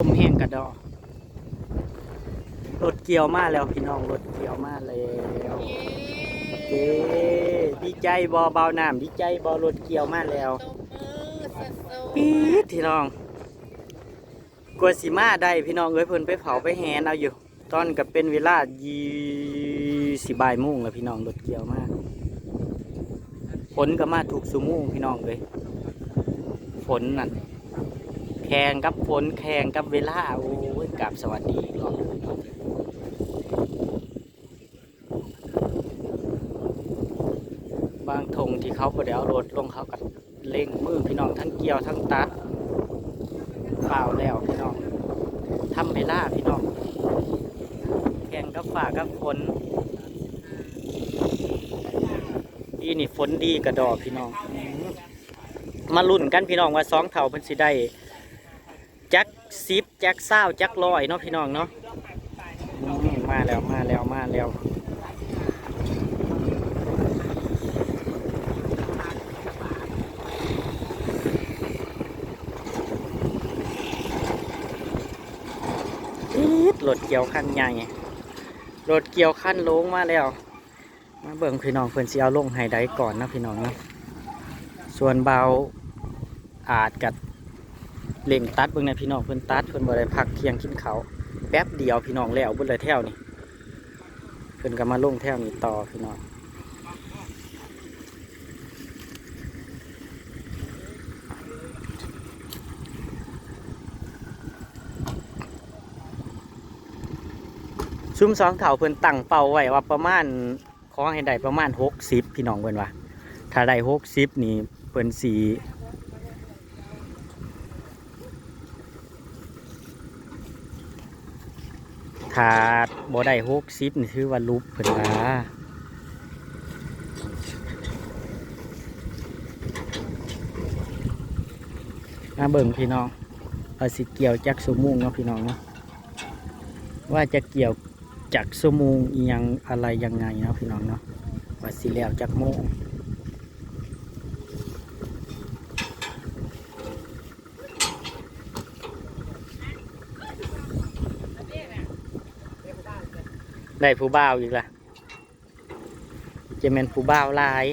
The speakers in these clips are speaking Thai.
ลมแห้งกระดอรถเกี่ยวมาแล้วพี่น้องรถเกี่ยวมาแล้วเย้ดีใจบอเบาน้ำดีใจบอรถเกี่ยวมาแล้วปี๊ดพี่น้องกว่าสิมาได้พี่น้องเอ้ยเพิ่นไปเผาไปแหนเอาอยู่ ตอนกับเป็นเวลายีสิบายโมงแล้วพี่น้องรถเกี่ยวมาฝนก็มาถูกสุโมงพี่น้องเลยฝนนั่น แข่งกับฝนแข่งกับเวลาโอ้ยกราบสวัสดีอีกรอบหนึ่งพี่น้องบางทงที่เขาบ่ได้เอารถลงเขาก็เล่งมือพี่น้องทั้งเกี่ยวทั้งตัดเปล่าแล้วพี่น้องทำเวลาพี่น้องแข่งกับฝ่ากับฝนอีนี่ฝนดีกระดอพี่น้องมาลุ่นกันพี่น้องว่าสองเท่าเพิ่นสิได้ จักซิปจักเศร้าจักลอยเนาะพี่น้องเนาะมาแล้วมาแล้วมาแล้วอี๊ดรถเกี่ยวคันใหญ่รถเกี่ยวคันลงมาแล้ว มาเบิ่งพี่น้องเพิ่นสิเอาลงไฮไดก่อนนะพี่น้องเนาะส่วนเบาอาจกัด เล่งตัดเบิ่งในพี่น้องเพิ่นตัดเพิ่นบ่ได้พักเที่ยงกินเขาแป๊บเดียวพี่น้องแล้วเบิ่เลยแถวนี่เพิ่นก็มาลงแถวนี้ต่อพี่น้องซุ่มสองเถาเพิ่นตั้งเป้าไว้ว่าประมาณขอให้ได้ประมาณ60พี่น้องเพิ่นว่าถ้าได้60นี่เพิ่นสี ถ้าบ่ได้60นี่ถือว่าลุบเพิ่นว่ามาเบิ่งพี่น้องว่าสิเกี่ยวจักสมุงเนาะพี่น้องเนาะว่าจะเกี่ยวจักสมุงยังอะไรยังไงเนาะพี่น้องเนาะว่าสิแล้วจักโมง ได้ผู้บ่าวอีกละจะเป็นผู้บ่าวลาย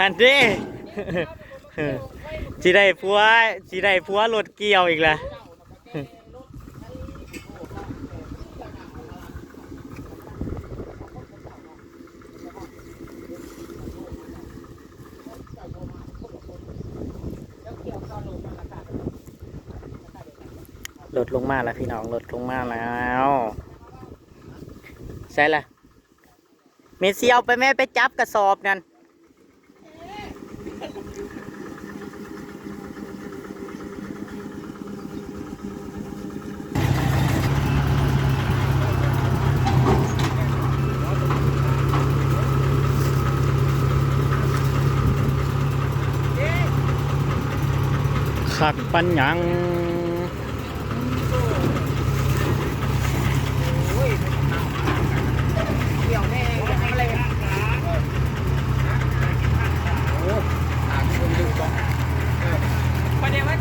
ฮันเด้ จีได้ผัวจีได้ผัวรถเกี่ยวอีกละลดลงมาแล้วพี่น้องลดลงมาแล้วใช่ละเมสซี่เอาไปแม่ไปจับกระสอบนั่น ขักปัญญัง เกี่ยวแน่อย่างอะไรประเดี๋ยวว่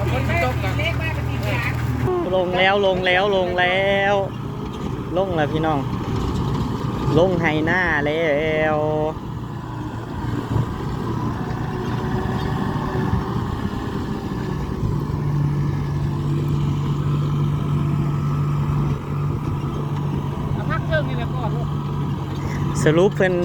าตีแม่ตีเล็กแม่เป็นตีแข็งลงแล้วลงแล้วลงแล้ว ลงแล้วพี่น้อง ลงไฮหน้าแล้ว พักเชิงนี่แหละก่อนลูก สรุปเพิ่อน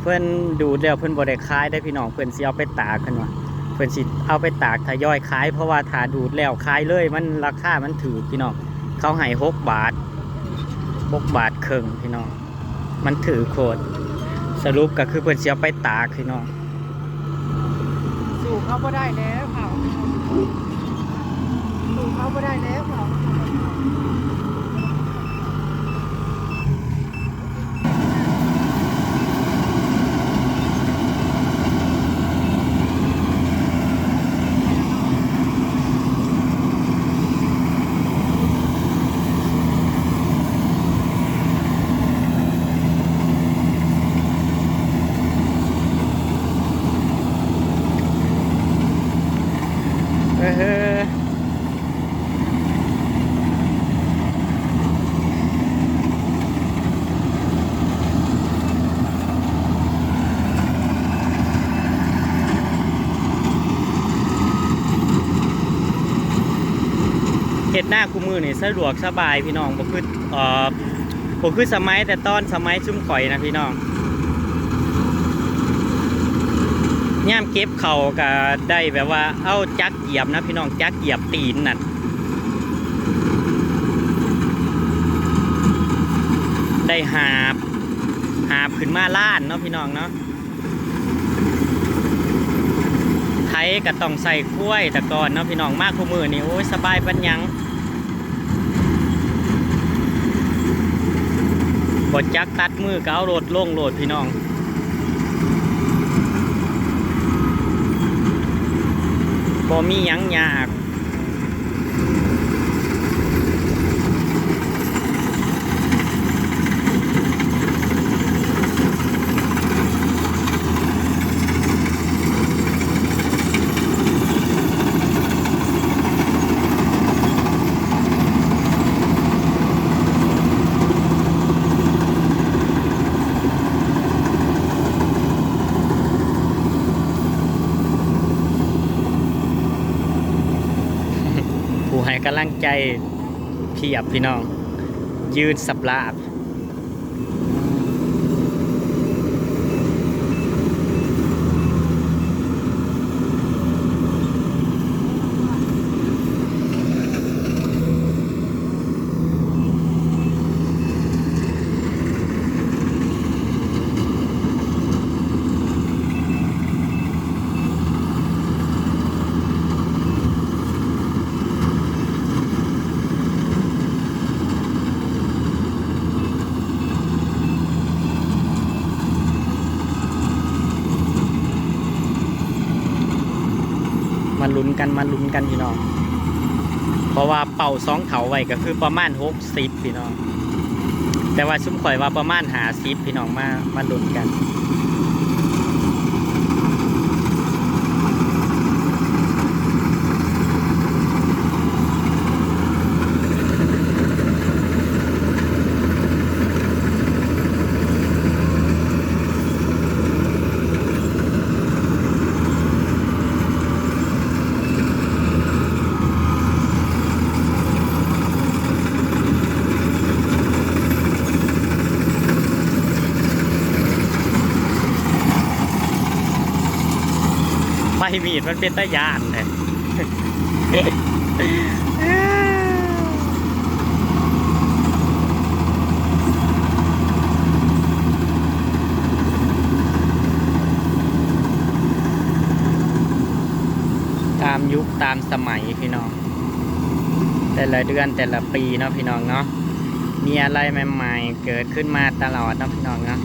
เพิ่อนดูดแล้วเพิ่อนบ่ได้ขายได้พี่น้องเพิ่อนสิเอาไปตากเพิ่นว่าเพิ่นสิเอาไปตากทยอยขายเพราะว่าถาดูดแล้วขายเลยมันราคามันถือพี่น้องเขาให้หกบาทหกบาทครึ่งพี่น้องมันถือโคตรสรุปก็คือเพิ่อนสิเอาไปตากพี่น้องสู่เขาก็ได้แล้วค่ะสู่เขาก็ได้แล้วค่ะ อ เฮ็ดหน้าคู่มือนี่สะดวกสบายพี่น้องบ่คือเอ่อบ่คือสมัยแต่ตอนสมัยซุ่มข่อยนะพี่น้องย่ามเก็บเข่าก็ได้แบบว่าเอาจักเหยียบนะพี่น้องจักเหยียบตีนนั่นได้หาบหาบขึ้นมาล้านเนาะพี่น้องเนาะไทยก็ต้องใส่กล้วยแต่ก่อนเนาะพี่น้องมากคู่มือนี่โอ้ยสบายปัญญัง ดจักตัดมือก็เอาโหลดลงโหลดพี่น้องบ่มียังยาก กำลังใจเพียบพี่น้อง ยืนสับลาบ ลุ้นกันมาลุ้นกันพี่น้อง เพราะว่าเป่าสองเถาไว้ก็คือประมาณหกสิบพี่น้อง แต่ว่าซุ้มข่อยว่าประมาณหาสิบพี่น้องมามาลุ้นกัน ไฟ มันเป็นตะยานเลยตามยุคตามสมัยพี่น้อง แต่ละเดือนแต่ละปีเนาะพี่น้องเนาะมีอะไรใหม่ ๆ เกิดขึ้นมาตลอดเนาะพี่น้องเนาะ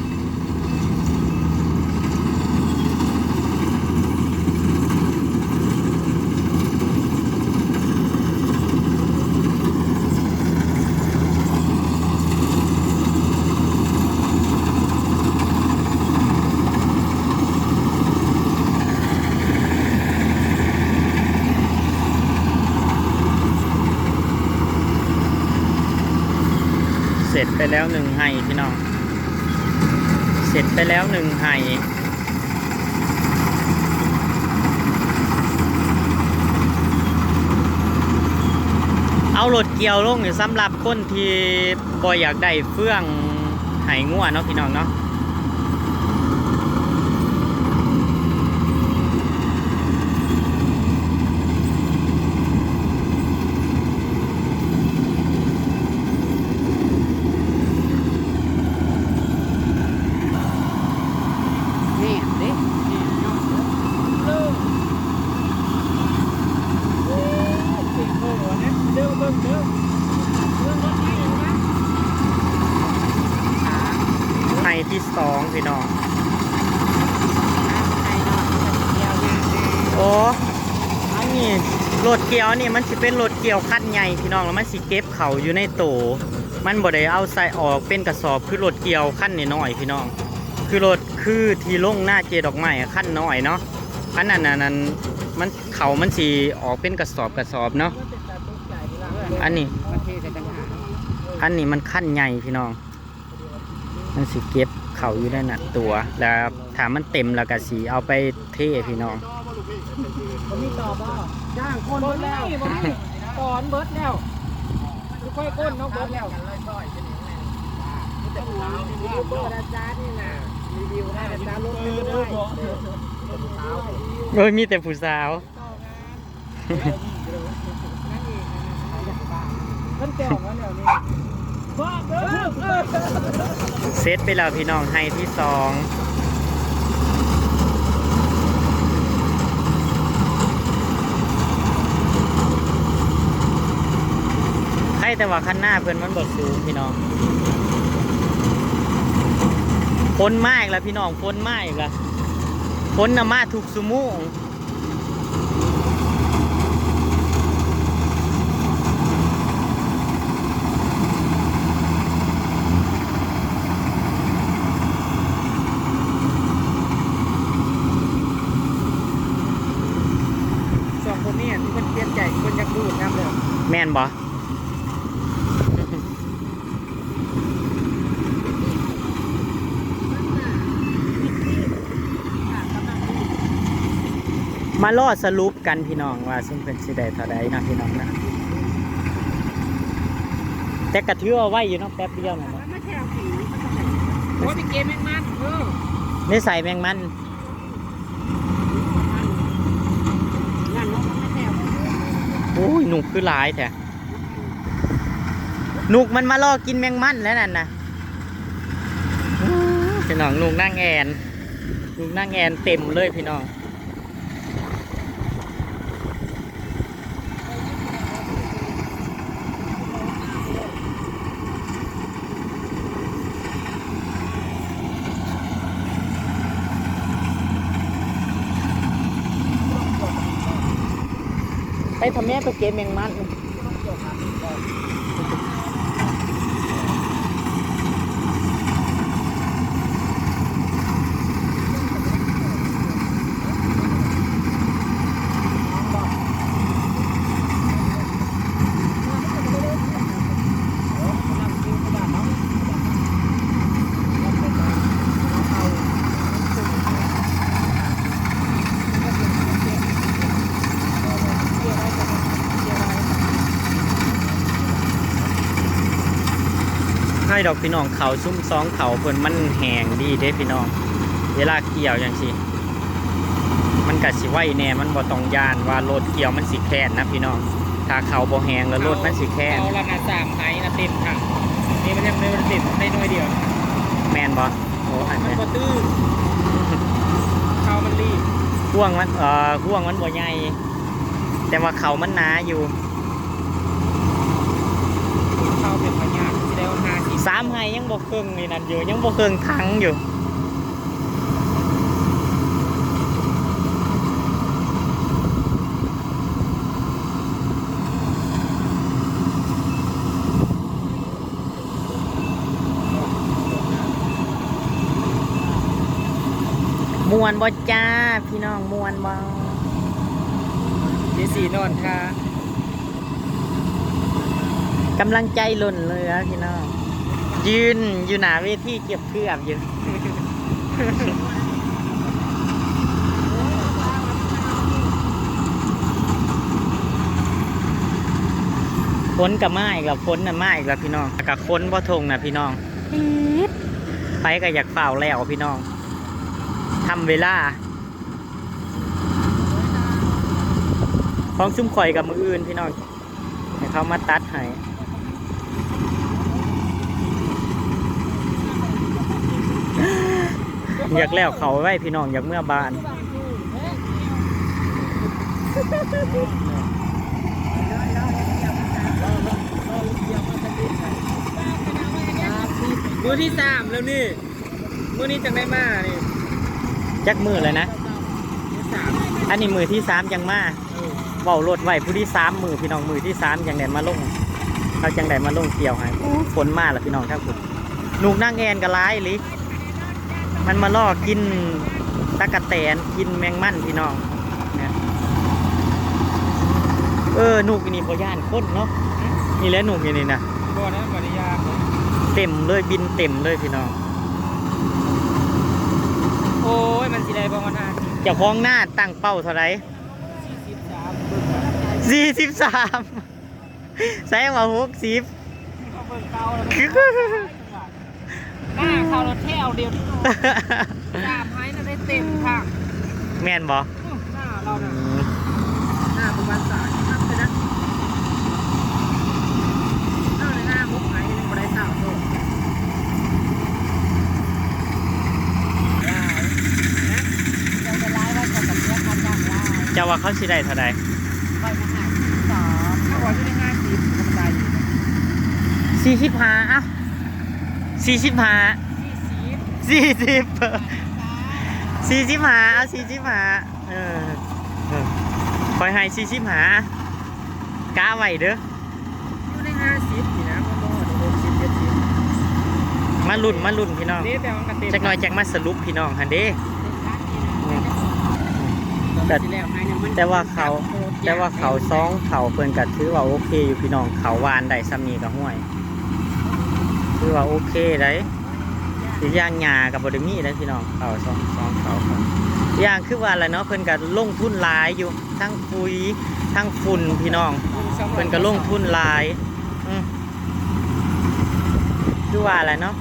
ไปแล้วหนึ่งไห้พี่น้อง เสร็จไปแล้วหนึ่งไห้เอารถเกี่ยวลงอยู่สำหรับคนที่บ่อยากได้เฟื่องไห่งัวเนาะพี่น้องเนาะ แม่นเด้แม่นยอดเด้อเลิกสิโอ้โหเนี่ยเด้อเบิ่งเด้อเบิ่งรถนี้เลยนะ ไห้ที่สองพี่น้อง ไอ้นอนเดียวเนี่ย โอ้อั นนี้รถเกี่ยวนี่มันสิเป็นรถเกี่ยวคันใหญ่พี่น้องแล้วมันสิเก็บเขาอยู่ในโต มันบ่ได้เอาใส่ออกเป็นกระสอบคือรถเกี่ยวคันน้อยพี่น้อง คือรถคือที่ลงหน้าเจดอกไม้คันน้อยเนาะคันนั้นน่ะนั้นมันเขามันสีออกเป็นกระสอบกระสอบเนาะอันนี้อันนี้มันขั้นใหญ่พี่น้อง มันสิเก็บเขาอยู่ได้หนักตัว แล้วถามมันเต็มแล้วก็สีเอาไปเทพี่น้อง ผมมีต่อบ่จ้างคนเบิดแล้วบ่มีตอนเบิดแล้วค่อยก้นน้องเบิดแล้วรีวิวเบอร์อาจารย์นี่นะรีวิวได้อาจารย์ลงไปเลยโอ้ยมีแต่ผู้สาวมันแก้วมันแล้วนี่บ้าเด้อเซตไปแล้วพี่น้องให้ที่สอง แต่ว่าขั้นหน้าเพื่อนมันบดสูงพี่น้องพ้นมากแล้วพี่น้องพ้นมากแล้วพ้นน่ะมาถูกสมูงสองคนนี้ที่มันเปลี่ยนใจคนอยากดูดน้ำเลย แม่นบ่ มาล่อสรุปกันพี่น้องว่าซึ่งเป็นสิได้เท่าใดนะพี่น้องนะแต่กระทือเอาไว้อยู่เนาะแป๊บเดียวนะเนาะไม่แถวสีโอ้ยพี่เกมแม่งมันเออนี่ใส่แมงมันนั่นเนาะมันไม่แถวโอ้ยหนุกคือหลายแท้หนุกมันมาล่อกินแมงมันแล้วนั่นนะอื้อพี่น้องหนุกนั่งแอนหนุกนั่งแอนเต็มเลยพี่น้อง ทำแม่ไปเก็บแมงมัน ดอกพี่น้องเขาซุ้มซองเขาเพิ่นมันแหงดีเด้พี่น้อง เวลาเกี่ยวอย่างสิมันกัสิไหวแน่มันบ่ต้องยานว่ารถเกี่ยวมันสิแค้นนะพี่น้อง ถ้าเขาบ่แหงแล้วรถมันสิแค้นเอาละนะสามไห้นะเต็มค่ะนี่มันยังไม่มันติดได้น้อยเดียว แมนบ่โอ้อันมันเนี้ยก็ตื้อเขามันรีบห่วงมันเอ่อห่วงมันบ่ใหญ่แต่ว่าเขามันหนาอยู่เขาเป็น สิบสามไฮยังบ่เครื่องนี่นั่นอยู่ยังบ่เครื่องทั้งอยู่มวนบ่จ้า พี่น้องมวนบ่ที่สี่นอนค่ะกำลังใจหล่นเหลยพี่น้อง ยืนอยู่หน้าเวทีเก็บเครื่องอยู่ฝนกับมาอีกแล้วฝนน่ะมาอีกแล้วพี่น้องกับฝนบ่ทงนะพี่น้องปี๊ดไปก็อยากเฝ้าแล้วพี่น้องทำเวลาของซุ้มข่อยกับมืออื่นพี่น้องให้เขามาตัดให้ อยากแล้วเขาไว้พี่น้องอยากเมื่อบานมือที่สามแล้วนี่มือนี้จังได้มานี่จักมือเลยนะมือสามอันนี้มือที่สามยังมาเออเว้ารถไว้ผู้ที่สามมือพี่น้องมือที่สามจังไดมาลงเขาจังไดมาลงเกี่ยวให้โอ้ฝนมาแล้วพี่น้องครับผมหนูกนั่งแอนกับร้ายลิ มันมาล่อกินตะกะแตนกินแมงมันพี่น้องเนี่ยเออหนุกอันนี่พย่านคนเนาะนี่แหละหนุกอันนี่นะบ่นั้นบ่ได้ยากเลยเต็มเลยบินเต็มเลยพี่น้อง โอ้ยมันสิได้บ่มันอ่านเจ้าของหน้าตั้งเป้าเท่าไหร่43เบิ่งมาสี่สิบสามใส่มาหกสิบเอาเบิ่งเก่าแล้วหน้าเขารถแถวเดียวนี่ตามให้น่ะได้เต็มค่ะแม่นบ่หน้าเราน่ะหน้าประมาณ3ครับไปนะเอาในหน้ามุกไหนยังบ่ได้เต่าโตยังจะไล่ว่าจะกับเพื่อนมาจ้างไล่เจ้าว่าเขาสิได้เท่าไหร่ไปมาหาสองถ้าวันที่ได้ห้าสิบธรรมดาอยู่สี่สิบห้าอะ สี่สิบห้าสี่สิบสี่สิบสี่สิบห้าเอาสี่สิบห้าเออเออคอยให้สี่สิบห้ากะไว้เด้ออยู่ในห้าสิบนี่นะพ่อโม่ในหกสิบเจ็ดสิบมาลุ่นมาลุ่นพี่น้องนี่แต่มันก็เต็มจักหน่อยจักมาสรุปพี่น้องฮันเด้แต่แล้วให้เนี่ยมันแต่ว่าเขาแต่ว่าเขาซองเขาเพิ่นก็ถือว่าโอเคอยู่พี่น้องเขาวานได้ซ้ำนี้ก็ห่วย ถือว่าโอเคได้อีกอย่างหญ้ากับบไดมีได้พี่น้องเขาซองซองเขาเขาอีกอย่างคือว่าอะไรเนาะเพิ่นก็ลงทุนหลายอยู่ ทั้งปุ๋ยทั้งฝุ่นพี่น้อง เพิ่นก็ลงทุนหลายคือว่าอะไรเนาะ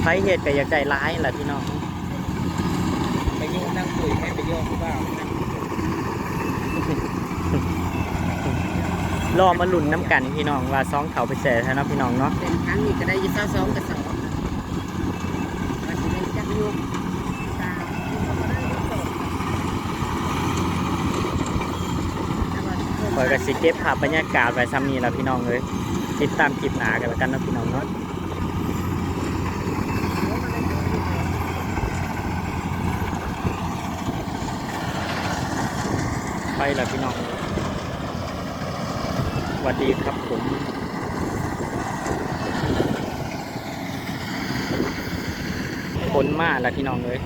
ไผเฮ็ดก็อยากได้ายแหละพี่น้องไปโยงนั่งคุยให้ไปโยงหรือเปล่านั่ง รอมาลุ่นน้ำกันพี่น้องว่าซองเขาไปแส่ท่านาะพี่น้องเนาะเป็นครั้งนี้ก็ได้ยี่สิบสองกับสองมันจะเป็นจักรยกตามที่เขาก็ได้ยกสองคอยกับสิเก็บภาพบรรยากาศไว้ซ้ำนี้แล้วพี่น้องเลยติดตามคลิปหนากันแล้วกันนะพี่น้องเนาะไปแล้วพี่น้อง วัสดีครับผมผลมากแล้วพี่น้องเลย